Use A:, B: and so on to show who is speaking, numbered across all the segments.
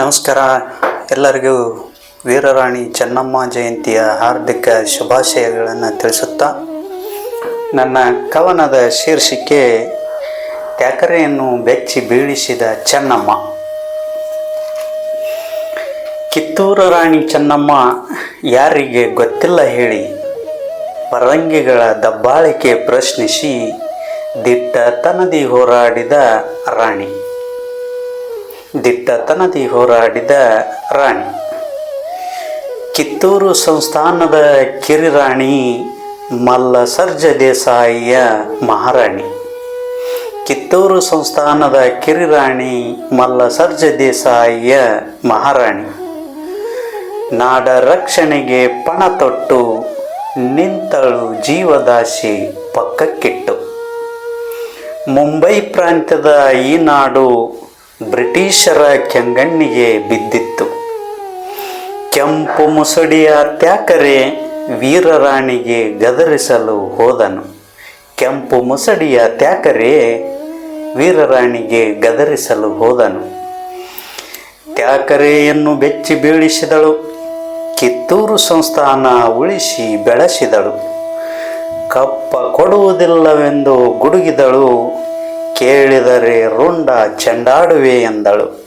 A: ನಮಸ್ಕಾರ. ಎಲ್ಲರಿಗೂ ವೀರರಾಣಿ ಚೆನ್ನಮ್ಮ ಜಯಂತಿಯ ಹಾರ್ದಿಕ ಶುಭಾಶಯಗಳನ್ನು ತಿಳಿಸುತ್ತಾ, ನನ್ನ ಕವನದ ಶೀರ್ಷಿಕೆ ತ್ಯಾಕರೆಯನ್ನು ಬೆಚ್ಚಿ ಬೀಳಿಸಿದ ಚೆನ್ನಮ್ಮ ಕಿತ್ತೂರು ರಾಣಿ ಚೆನ್ನಮ್ಮ ಯಾರಿಗೆ ಗೊತ್ತಿಲ್ಲ ಹೇಳಿ ಪರಂಗಿಗಳ ದಬ್ಬಾಳಿಕೆ ಪ್ರಶ್ನಿಸಿ ದಿಟ್ಟ ತನದಿ ಹೋರಾಡಿದ ರಾಣಿ. ದಿಟ್ಟತನದಿ ಹೋರಾಡಿದ ರಾಣಿ. ಕಿತ್ತೂರು ಸಂಸ್ಥಾನದ ಕಿರಿರಾಣಿ ಮಲ್ಲ ಸರ್ಜ ದೇಸಾಯಿಯ ಮಹಾರಾಣಿ. ಕಿತ್ತೂರು ಸಂಸ್ಥಾನದ ಕಿರಿರಾಣಿ ಮಲ್ಲ ಸರ್ಜ ದೇಸಾಯಿಯ ಮಹಾರಾಣಿ. ನಾಡ ರಕ್ಷಣೆಗೆ ಪಣ ತೊಟ್ಟು ನಿಂತಳು ಜೀವದಾಶಿ ಪಕ್ಕಕ್ಕಿಟ್ಟು. ಮುಂಬೈ ಪ್ರಾಂತ್ಯದ ಈ ನಾಡು ಬ್ರಿಟಿಷರ ಕೆಂಗಣ್ಣಿಗೆ ಬಿದ್ದಿತ್ತು. ಕೆಂಪು ಮುಸುಡಿಯ ತ್ಯಾಕರೆ ವೀರರಾಣಿಗೆ ಗದರಿಸಲು ಹೋದನು. ಕೆಂಪು ಮುಸಡಿಯ ತ್ಯಾಕರೆ ವೀರರಾಣಿಗೆ ಗದರಿಸಲು ಹೋದನು. ತ್ಯಾಕರೆಯನ್ನು ಬೆಚ್ಚಿ ಬೀಳಿಸಿದಳು. ಕಿತ್ತೂರು ಸಂಸ್ಥಾನ ಉಳಿಸಿ ಬೆಳೆಸಿದಳು. ಕಪ್ಪ ಕೊಡುವುದಿಲ್ಲವೆಂದು ಗುಡುಗಿದಳು. ಕೇಳಿದರೆ ರುಂಡ ಚೆಂಡಾಡುವೆ ಎಂದಳು.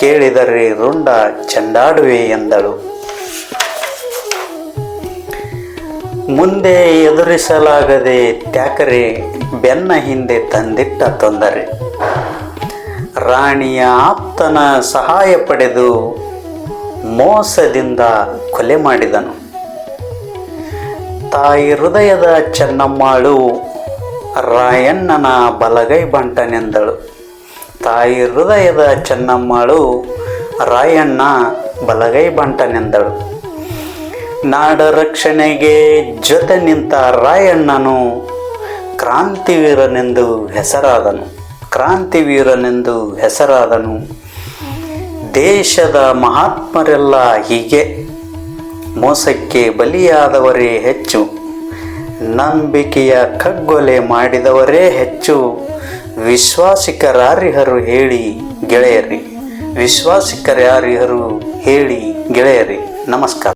A: ಕೇಳಿದರೆ ರುಂಡ ಚೆಂಡಾಡುವೆ ಎಂದಳು. ಮುಂದೆ ಎದುರಿಸಲಾಗದೆ ತ್ಯಾಕರೆ ಬೆನ್ನ ಹಿಂದೆ ತಂದಿಟ್ಟ ತೊಂದರೆ. ರಾಣಿಯ ಆಪ್ತನ ಸಹಾಯ ಪಡೆದು ಮೋಸದಿಂದ ಕೊಲೆ ಮಾಡಿದನು. ತಾಯಿ ಹೃದಯದ ಚೆನ್ನಮ್ಮಾಳು ರಾಯಣ್ಣನ ಬಲಗೈ ಬಂಟನೆಂದಳು. ತಾಯಿ ಹೃದಯದ ಚೆನ್ನಮ್ಮಳು ರಾಯಣ್ಣ ಬಲಗೈ ಬಂಟನೆಂದಳು. ನಾಡ ರಕ್ಷಣೆಗೆ ಜೊತೆ ನಿಂತ ರಾಯಣ್ಣನು ಕ್ರಾಂತಿವೀರನೆಂದು ಹೆಸರಾದನು. ಕ್ರಾಂತಿವೀರನೆಂದು ಹೆಸರಾದನು. ದೇಶದ ಮಹಾತ್ಮರೆಲ್ಲ ಹೀಗೆ. ಮೋಸಕ್ಕೆ ಬಲಿಯಾದವರೇ ಹೆಚ್ಚು. ನಂಬಿಕೆಯ ಕಗ್ಗೊಲೆ ಮಾಡಿದವರೇ ಹೆಚ್ಚು. ವಿಶ್ವಾಸಿಕರಾರಿಹರು ಹೇಳಿ ಗೆಳೆಯರಿ. ವಿಶ್ವಾಸಿಕರಾರಿಹರು ಹೇಳಿ ಗೆಳೆಯರಿ. ನಮಸ್ಕಾರ.